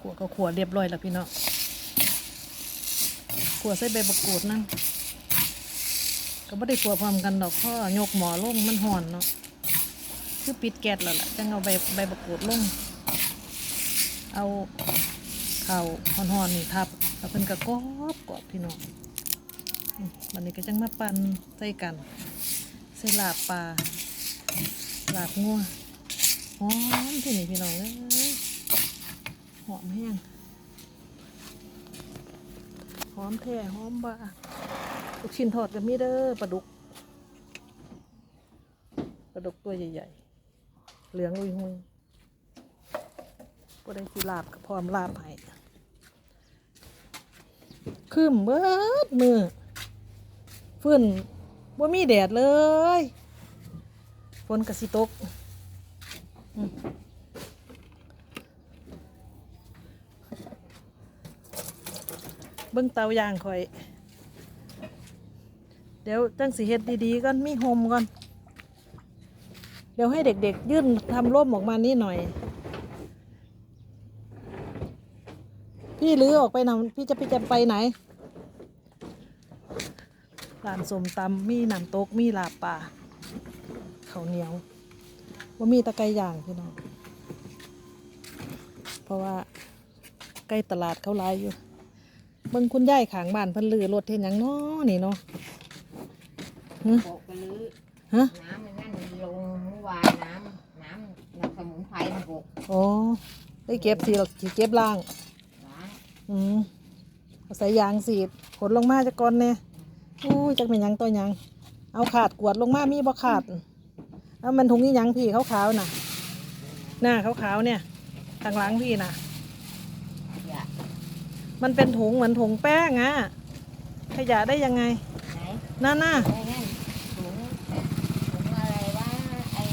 ขัวก็ขัวเรียบร้อยแล้วพี่น้องขัวใส่ใบบักกูดนั่นก็ไม่ได้ขัวพร้อมกันดอกพ่อยกหมอลงมันห่อนเนาะคือปิดแก๊สแล้วล่ะจังเอาใบใบบักกูดลง เอาข้าวห่อนๆนี่ทับแล้วเพิ่นก็กรอบกรอบพี่น้องวันนี้ก็จังมาปั่นใส่กันใส่ลาบปลาลาบงัว อมที่นี่พี่น้องเอ้ยหอมแห้งหอมแท้หอมบ้าลูกชิ้นทอดก็มีเด้อปลาดุกปลาดุกตัวใหญ่ๆ เหลืองอุยหุยก็ได้สิลาบกับพร้อมลาบให้คืมเบิดมือฟื้นว่ามีแดดเลย ฝนกระสิตก เบิ่งเตาย่างข่อย เดี๋ยวจังสีเฮ็ดดีๆก่อนมีโฮมก่อน เดี๋ยวให้เด็กๆ ยื่นทำร่มออกมานี่หน่อย พี่ลื้อออกไปนำพี่จะพี่จะไปไหนร้านสมตำมีน้ำตกมีลาบป่าข้าวเหนียว ว่ามีแตะไกย่างพี่น้องเพราะว่าใกล้ตลาดเขาหลายอยู่เบิ่งคุณยายขางบ้านเพิ่นลือรถเห็นหยังน้อนี่เนาะฮะโปะกระลือฮะน้ำมันนั่นมันลงเมื่อวานน้ำน้ำน้ำสมุนไพรมันโปะอ๋อได้เก็บสิหรอกสิเก็บล่าง ล้างอืมเอาใส่ยางสีดขนลงมาจากก่อนเนี่ยโอ้ยจักเป็นหยังตัวหยัง เอาขาดกวดลงมามีบ่ขาด เอามันถุงนี้ยังพี่ขาวๆน่ะ หน้าขาวๆเนี่ยทางหลังพี่น่ะอย่ามันเป็นถุงเหมือนถุงแป้งอะขยะได้ยังไงไหนน่าน่าไอ้นั่นถุงถุงอะไรวะไอ้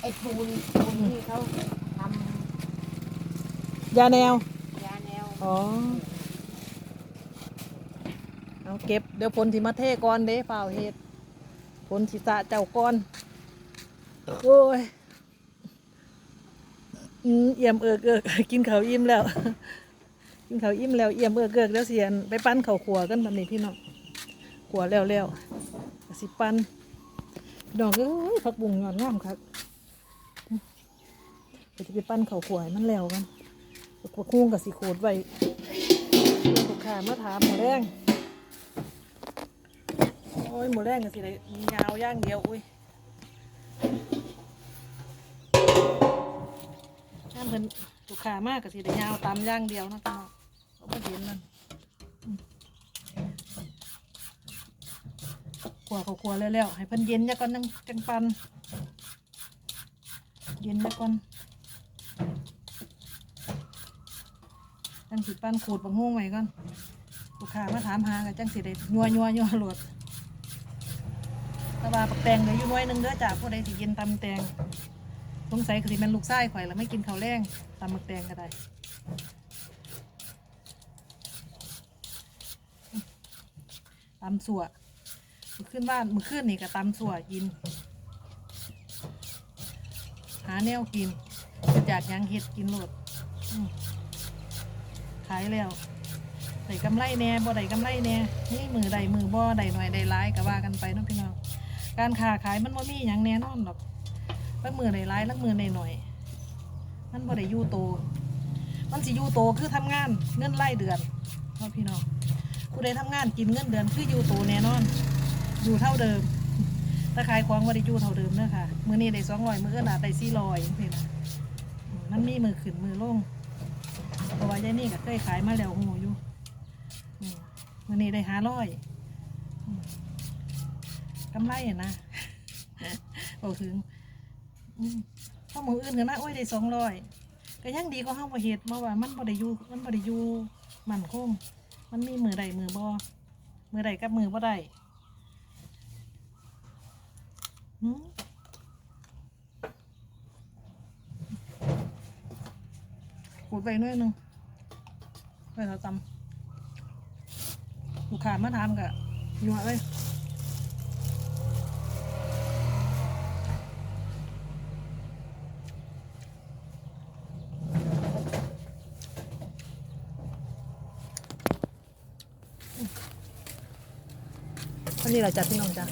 ไอ้ปูนปูนที่เขาทยาแนวำยาแนว อ๋อ เอาเก็บเดี๋ยวผลที่มาเทก่อนเด้เปล่าเฮ็ด ผลสิสะเจ้าก่อนโอ้ยอืมเอี่ยมเอิกเอิกกินข้าวอิ่มแล้ว กินข้าวอิ่มแล้วเอี่ยมเอิกเอิกแล้วเสียนไปปั้นข้าวขัวกันแบบนี้พี่น้องขัวแล้วแล้วก็สิปั้นพี่น้องเอ้ยผักบุ้งยอดงามครับเดี๋ยวจะไปปั้นข้าวขัวให้มันแล้วกันพวกคุ้งกับสีโคดไว้ลูกค้ามาถามหมูแรงโอ้ยหมูแรงกับสีไรยาวย่างเดียวอุ้ยน้ำเพิ่นลูกค้ามากกับสีไรยาวตามย่างเดียวนะพี่น้องเขาไม่เห็นมันอืมขัวเขาขัวเร็วๆให้เพิ่นเย็นยะก่อนนังจังปันเย็นยะก่อนจังสิปันขูดบางห้วงไว้ก่อนลูกค้ามาถามหากันจังสิได้ยัวยัวยัวหลด วาปักแตงเดี๋ยวอยู่น้อยหนึงเด้อจ้าผู้ใดสิกินตำแตงสงสัยคือสิแมันลูกไส้ข่อยแล้วไม่กินข้าวแรงตำมักแตงก็ได้ตำสัวมือขึ้นบ้านมือขึ้นนี่ก็ตำสัวกิน หาแนวกินจะจากยังเห็ดกินโหลดอืมขายแล้วได้กำไรแน่บ่ได้กำไรแน่นี่มือใดมือบ่ได้หน่อยได้ร้ายก็ว่ากันไปเนาะพี่น้อง การค้าขายมันบ่มีหยังแน่นอนหรอกลักมือได้ร้ายลักมือได้หน่อย มันบ่ได้อยู่โต มันสิอยู่โตคือทำงานเงินไล่เดือนเนาะพี่น้องผู้ใดทำงานกินเงินเดือนคืออยู่โตแน่นอน อยู่เท่าเดิมถ้าขายของบ่ได้อยู่เท่าเดิมเด้อค่ะมื้อนี้ได้200มื้ออื่นอาจได้400จังซี่นะมมันมีมือขึ้นมือลงเพราะว่ายายนี่ก็เคยขายมาแล้วหูอยู่อืมวันนี้ได้หาร้อย กำไรอะนะบอกถึงข้ามืออื่นกันนะโอ้ยได้สองร้อยก็ยังดีก็ห้าประเหตุมาว่ามันบ่ได้อยู่มันบ่ได้อยู่มันคงมันมีมือใดมือบ่มือใดกับมือบ่ได้หืมขูดไปหน่อยหนึงไปเราตำลูกค้ามาทำกะยัวเลย อันนี้เราจัดพี่น้องจ้ะ